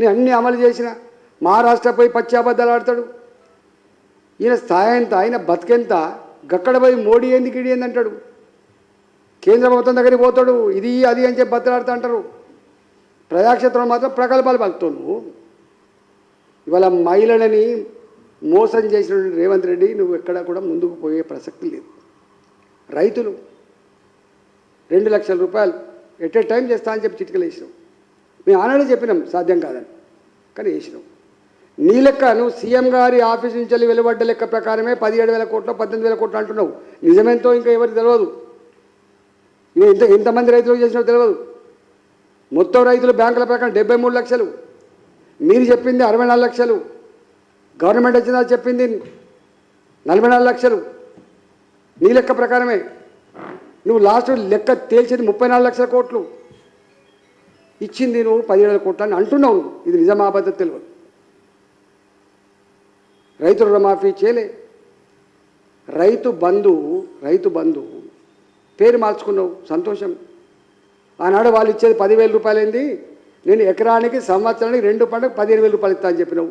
నేను అన్నీ అమలు చేసిన. మహారాష్ట్ర పోయి పచ్చి ఆడతాడు. ఈయన స్థాయి ఎంత ఆయన బతికెంత గక్కడ పోయి మోడీ ఏంది గిడి ఏంది అంటాడు. కేంద్ర ప్రభుత్వం దగ్గరికి పోతాడు ఇది అది అని చెప్పి బద్దలాడుతూ అంటారు. ప్రజాక్షేత్రంలో మాత్రం ప్రకల్పాలు పలుకుతావు నువ్వు ఇవాళ మహిళలని మోసం చేసిన రేవంత్ రెడ్డి నువ్వు ఎక్కడ కూడా ముందుకు పోయే ప్రసక్తి లేదు. రైతులు రెండు లక్షల రూపాయలు ఎట్ ఏ టైం చేస్తా అని చెప్పి చిటికలు వేసినావు. మేము ఆనాడే చెప్పినాం సాధ్యం కాదని. కానీ వేసినాం నీ లెక్క నువ్వు సీఎం గారి ఆఫీస్ నుంచి వెళ్ళి వెలువడ్డ లెక్క ప్రకారమే పదిహేడు వేల కోట్లు పద్దెనిమిది వేల కోట్లు అంటున్నావు. నిజమేంతో ఇంకా ఎవరికి తెలియదు ఇవి ఎంత ఎంతమంది రైతులకు చేసినా తెలియదు మొత్తం రైతులు బ్యాంకుల ప్రకారం డెబ్బై మూడు లక్షలు. మీరు చెప్పింది అరవై నాలుగు లక్షలు. గవర్నమెంట్ వచ్చిందా చెప్పింది నలభై నాలుగు లక్షలు. నీ లెక్క ప్రకారమే. నువ్వు లాస్ట్ లెక్క తేల్చేది ముప్పై నాలుగు లక్షల కోట్లు. ఇచ్చింది నువ్వు పదిహేడు కోట్లు అని అంటున్నావు ఇది నిజమాబద్ధ తెలియదు. రైతు రుణమాఫీ చేయలే. రైతు బంధు రైతు బంధు పేరు మార్చుకున్నావు సంతోషం. ఆనాడు వాళ్ళు ఇచ్చేది పదివేల రూపాయలైంది. నేను ఎకరానికి సంవత్సరానికి రెండు పంటకు పదిహేను వేల రూపాయలు ఇస్తా అని చెప్పినావు.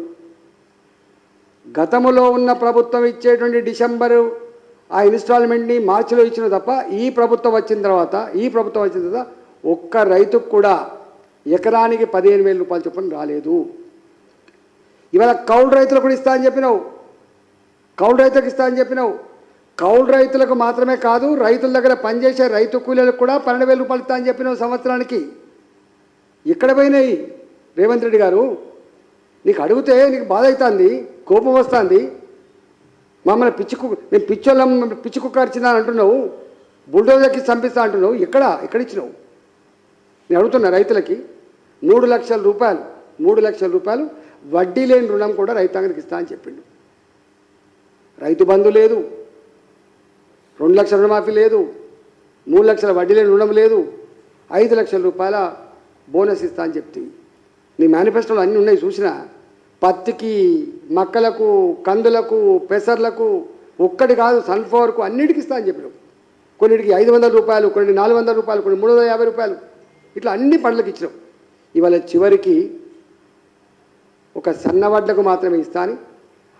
గతంలో ఉన్న ప్రభుత్వం ఇచ్చేటువంటి డిసెంబరు ఆ ఇన్స్టాల్మెంట్ని మార్చిలో ఇచ్చిన తప్ప ఈ ప్రభుత్వం వచ్చిన తర్వాత ఈ ప్రభుత్వం వచ్చిన తర్వాత ఒక్క రైతుకు కూడా ఎకరానికి పదిహేను వేల రూపాయలు చొప్పున రాలేదు. ఇవాళ కౌలు రైతులకు కూడా ఇస్తా అని చెప్పినావు. కౌలు రైతులకు ఇస్తా అని చెప్పినావు. కౌలు రైతులకు మాత్రమే కాదు రైతుల దగ్గర పనిచేసే రైతు కూలీలకు కూడా పన్నెండు వేల రూపాయలు ఇస్తా అని చెప్పినావు సంవత్సరానికి. ఇక్కడ పోయినాయి? రేవంత్ రెడ్డి గారు. నీకు అడిగితే నీకు బాధ అవుతుంది కోపం వస్తుంది. మమ్మల్ని పిచ్చి కుక్క నేను పిచ్చోళ్ళం పిచ్చి కుక్క అంటున్నావు. బుల్డోజర్కి చంపిస్తా అంటున్నావు. ఎక్కడ? ఎక్కడ ఇచ్చినావు? నేను అడుగుతున్నా రైతులకి. మూడు లక్షల రూపాయలు మూడు లక్షల రూపాయలు వడ్డీ లేని రుణం కూడా రైతాంగానికి ఇస్తా అని చెప్పిండు. రైతు బంధు లేదు రెండు లక్షల రుణమాఫీ లేదు మూడు లక్షల వడ్డీ లేని రుణం లేదు ఐదు లక్షల రూపాయల బోనస్ ఇస్తా అని చెప్తుంది నీ మేనిఫెస్టోలో అన్నీ ఉన్నాయి చూసినా పత్తికి మక్కలకు కందులకు పెసర్లకు ఒక్కటి కాదు సన్ఫ్లవర్కు అన్నిటికి ఇస్తా అని చెప్పినావు. కొన్నిటికి ఐదు వందల రూపాయలు కొన్ని నాలుగు వందల రూపాయలు కొన్ని మూడు వందల యాభై రూపాయలు ఇట్లా అన్ని పండ్లకు ఇచ్చినావు. ఇవాళ చివరికి ఒక సన్నవడ్లకు మాత్రమే ఇస్తాను.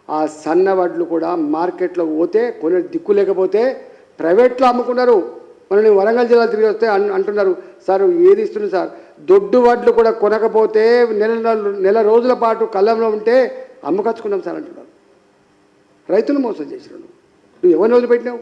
ఆ సన్నవడ్లు కూడా మార్కెట్లో పోతే కొన్ని దిక్కు లేకపోతే ప్రైవేట్లో అమ్ముకున్నారు మనల్ని వరంగల్ జిల్లా తిరిగి వస్తే అన్- అంటున్నారు. సార్ ఏది ఇస్తున్నారు సార్? దొడ్డు వడ్లు కూడా కొనకపోతే నెల నెల రోజుల పాటు కళ్ళంలో ఉంటే అమ్మకచ్చుకున్నాం సార్ అంటున్నారు. రైతులు మోసం చేసినాడు నువ్వు ఎవరిని వదిలిపెట్టినావు?